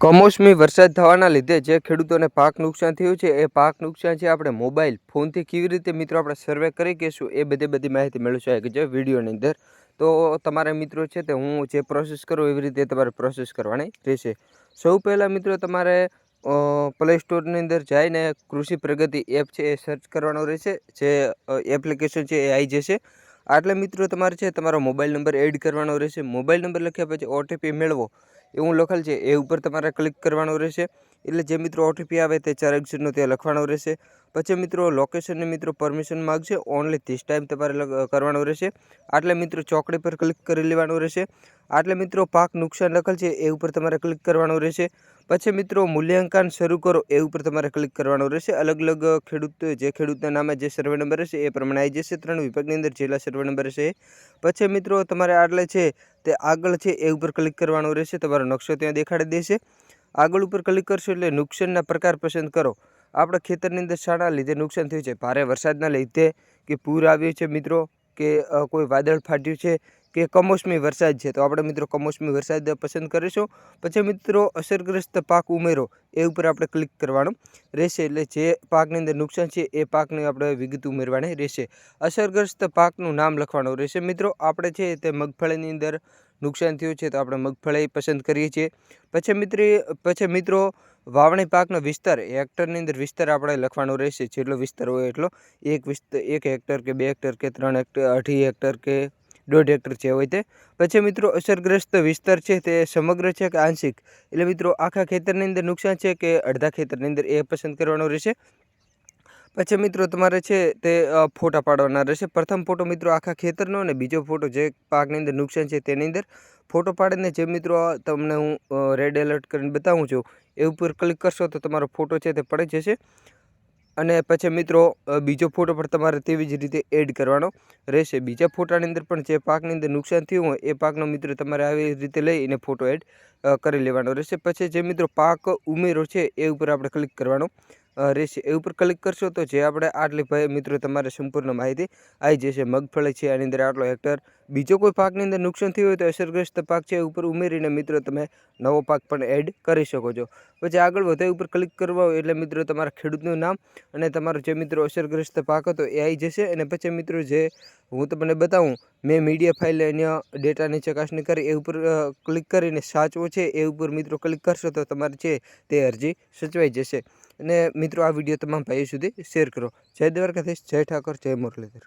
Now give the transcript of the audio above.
કમોસમી વરસાદ થવાના લીધે જે ખેડૂતોને પાક નુકસાન થયું છે, એ પાક નુકસાન છે આપણે મોબાઈલ ફોનથી કેવી રીતે મિત્રો આપણે સર્વે કરી કહીશું, એ બધી બધી માહિતી મેળવી શકે છે વિડીયોની અંદર. તો તમારા મિત્રો છે તે હું જે પ્રોસેસ કરું એવી રીતે તમારે પ્રોસેસ કરવાની રહેશે. સૌ પહેલાં મિત્રો તમારે પ્લે સ્ટોરની અંદર જઈને કૃષિ પ્રગતિ એપ છે એ સર્ચ કરવાનો રહેશે, જે એપ્લિકેશન છે એ આવી જશે. આટલે મિત્રો તમારે છે તમારો મોબાઈલ નંબર એડ કરવાનો રહેશે. મોબાઈલ નંબર લખ્યા પછી ઓટીપી મેળવો. એવું લખેલ છે. એ ઉપર તમારે ક્લિક કરવાનું રહેશે. એટલે જે મિત્રો ઓટીપી આવે તે ચાર અક્ષરનો ત્યાં લખવાનો રહેશે. પછી મિત્રો લોકેશનને મિત્રો પરમિશન માગશે ઓનલી ધીસ ટાઈમ તમારે કરવાનું રહેશે. આટલે મિત્રો ચોકડી પર ક્લિક કરી લેવાનું રહેશે. આટલે મિત્રો પાક નુકસાન લખેલ છે. એ ઉપર તમારે ક્લિક કરવાનું રહેશે. પછી મિત્રો મૂલ્યાંકન શરૂ કરો. એ ઉપર તમારે ક્લિક કરવાનું રહેશે. અલગ અલગ ખેડૂત, જે ખેડૂતના નામે જે સર્વે નંબર રહેશે એ પ્રમાણે આવી જશે. ત્રણ વિભાગની અંદર જેટલા સર્વે નંબર રહેશે પછી મિત્રો તમારે આટલે છે તે આગળ છે એ ઉપર ક્લિક કરવાનું રહેશે. તમારો નકશો ત્યાં દેખાડી દેશે. આગળ ઉપર ક્લિક કરશો એટલે નુકસાનના પ્રકાર પસંદ કરો. આપણા ખેતરની અંદર શાળા લીધે નુકસાન થયું છે. ભારે વરસાદના લીધે કે પૂર આવ્યું છે મિત્રો, કે કોઈ વાદળ ફાટ્યું છે કે કમોસમી વરસાદ છે. તો આપણે મિત્રો કમોસમી વરસાદ પસંદ કરીશું. પછી મિત્રો અસરગ્રસ્ત પાક ઉમેરો, એ ઉપર આપણે ક્લિક કરવાનું રહેશે. એટલે જે પાકની અંદર નુકસાન છે, એ પાકની આપણે વિગત ઉમેરવાની રહેશે. અસરગ્રસ્ત પાકનું નામ લખવાનું રહેશે. મિત્રો, આપણે છે તે મગફળીની અંદર નુકસાન થયું છે, તો આપણે મગફળી પસંદ કરીએ છીએ. પછી મિત્ર, પછી મિત્રો, વાવણી પાકનો વિસ્તાર, હેક્ટરની અંદર વિસ્તાર આપણે લખવાનો રહેશે. જેટલો વિસ્તાર હોય એટલો, એક વિસ્તાર એક હેક્ટર કે બે હેક્ટર કે ત્રણ હેક્ટર, અઢી હેક્ટર કે દોઢ હેક્ટર છે હોય તે. પછી મિત્રો અસરગ્રસ્ત વિસ્તાર છે તે સમગ્ર છે કે આંશિક. એટલે મિત્રો આખા ખેતરની અંદર નુકસાન છે કે અડધા ખેતરની અંદર એ પસંદ કરવાનો રહેશે. પછી મિત્રો તમારે છે તે ફોટા પાડવાના રહેશે. પ્રથમ ફોટો મિત્રો આખા ખેતરનો અને બીજો ફોટો જે પાકની અંદર નુકસાન છે તેની અંદર ફોટો પાડીને જે મિત્રો તમને હું રેડ એલર્ટ કરીને બતાવું છું, એ ઉપર ક્લિક કરશો તો તમારો ફોટો છે તે પડી જશે. અને પછી મિત્રો બીજો ફોટો પણ તમારે તેવી જ રીતે એડ કરવાનો રહેશે. બીજા ફોટાની અંદર પણ જે પાકની અંદર નુકસાન થયું હોય, એ પાકનો મિત્રો તમારે આવી રીતે લઈ અને ફોટો એડ કરી લેવાનો રહેશે. પછી જે મિત્રો પાક ઉમેરો છે, એ ઉપર આપણે ક્લિક કરવાનો. રહેશે એ ઉપર ક્લિક કરશો તો જે આપણે આટલી ભાઈ મિત્રો, તમારે સંપૂર્ણ માહિતી આવી જશે. મગફળી છે, આની અંદર આટલો હેક્ટર. બીજો કોઈ પાકની અંદર નુકસાન થયું હોય તો અસરગ્રસ્ત પાક છે, એ ઉપર ઉમેરીને, મિત્રો, તમે નવો પાક પણ એડ કરી શકો છો. પછી આગળ વધે ઉપર ક્લિક કરવા એટલે, મિત્રો, તમારા ખેડૂતનું નામ અને તમારો જે, મિત્રો, અસરગ્રસ્ત પાક હતો, એ આવી જશે. અને પછી, મિત્રો, જે હું તમને બતાવું, મેં મીડિયા ફાઇલ અન્ય ડેટાની ચકાસણી કરી, એ ઉપર ક્લિક કરીને સાચવો છે, એ ઉપર, મિત્રો ક્લિક કરશો તો તમારે છે તે અરજી સચવાઈ જશે. અને મિત્રો, આ વીડિયો તમામ ભાઈઓ સુધી શેર કરો. જય દ્વારકાધીશ, જય ઠાકોર, જય મુરલીધર.